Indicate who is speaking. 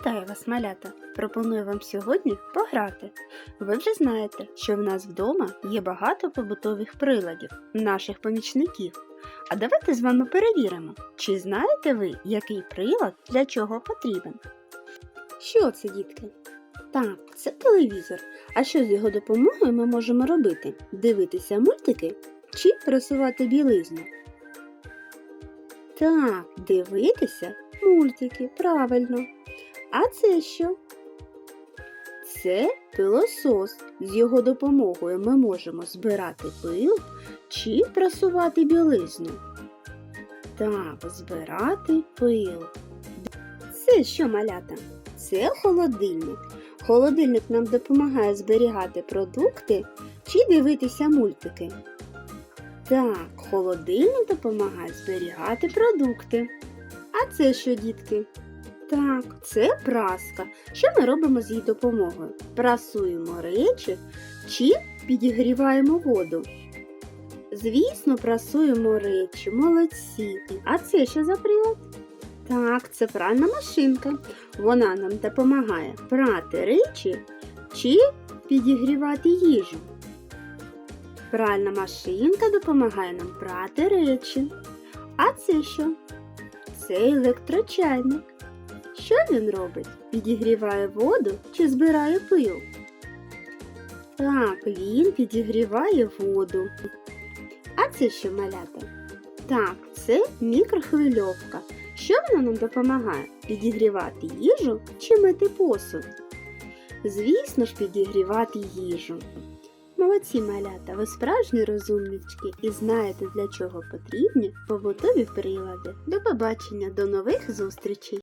Speaker 1: Вітаю вас, малята! Пропоную вам сьогодні пограти. Ви вже знаєте, що в нас вдома є багато побутових приладів, наших помічників. А давайте з вами перевіримо, чи знаєте ви, який прилад для чого потрібен. Що це, дітки? Так, це телевізор. А що з його допомогою ми можемо робити? Дивитися мультики чи просувати білизну? Так, дивитися мультики, правильно. А це що? Це пилосос. З його допомогою ми можемо збирати пил чи прасувати білизну. Так, збирати пил. Це що, малята? Це холодильник. Холодильник нам допомагає зберігати продукти чи дивитися мультики. Так, холодильник допомагає зберігати продукти. А це що, дітки? Так, це праска. Що ми робимо з її допомогою? Прасуємо речі чи підігріваємо воду? Звісно, прасуємо речі, молодці. А це що за прилад? Так, це пральна машинка. Вона нам допомагає прати речі чи підігрівати їжу. Пральна машинка допомагає нам прати речі. А це що? Це електрочайник. Що він робить? Підігріває воду чи збирає пил? Так, він підігріває воду. А це що малята? Так, це мікрохвильовка. Що вона нам допомагає? Підігрівати їжу чи мити посуд? Звісно ж, підігрівати їжу. Молодці малята, ви справжні розумнички і знаєте, для чого потрібні побутові прилади. До побачення, до нових зустрічей!